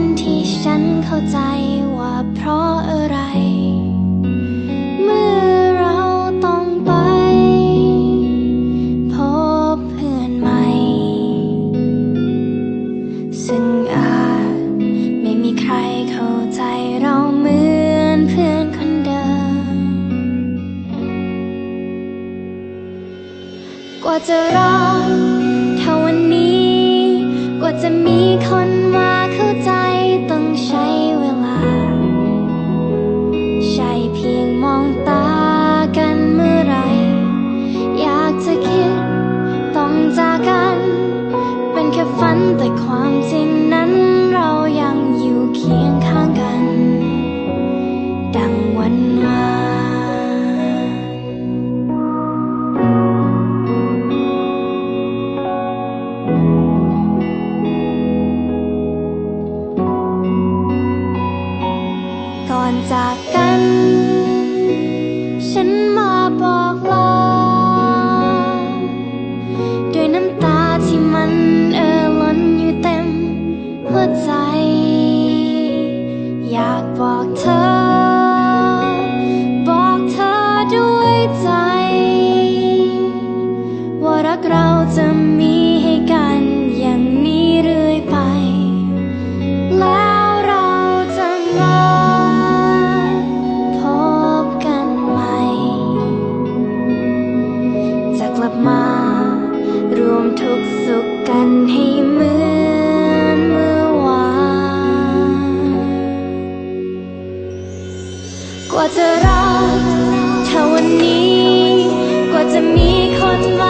วันที่ฉันเข้าใจว่าเพราะอะไร เมื่อเราต้องไป พบเพื่อนใหม่ ซึ่งอาจไม่มีใครเข้าใจเราเหมือนเพื่อนคนเดิม กว่าจะรักเท่าวันนี้ กว่าจะมีคน Thank you. ทุกสุขกันให้เหมือนเมื่อวาน กว่าจะรักถ้าวันนี้ กว่าจะมีคนมา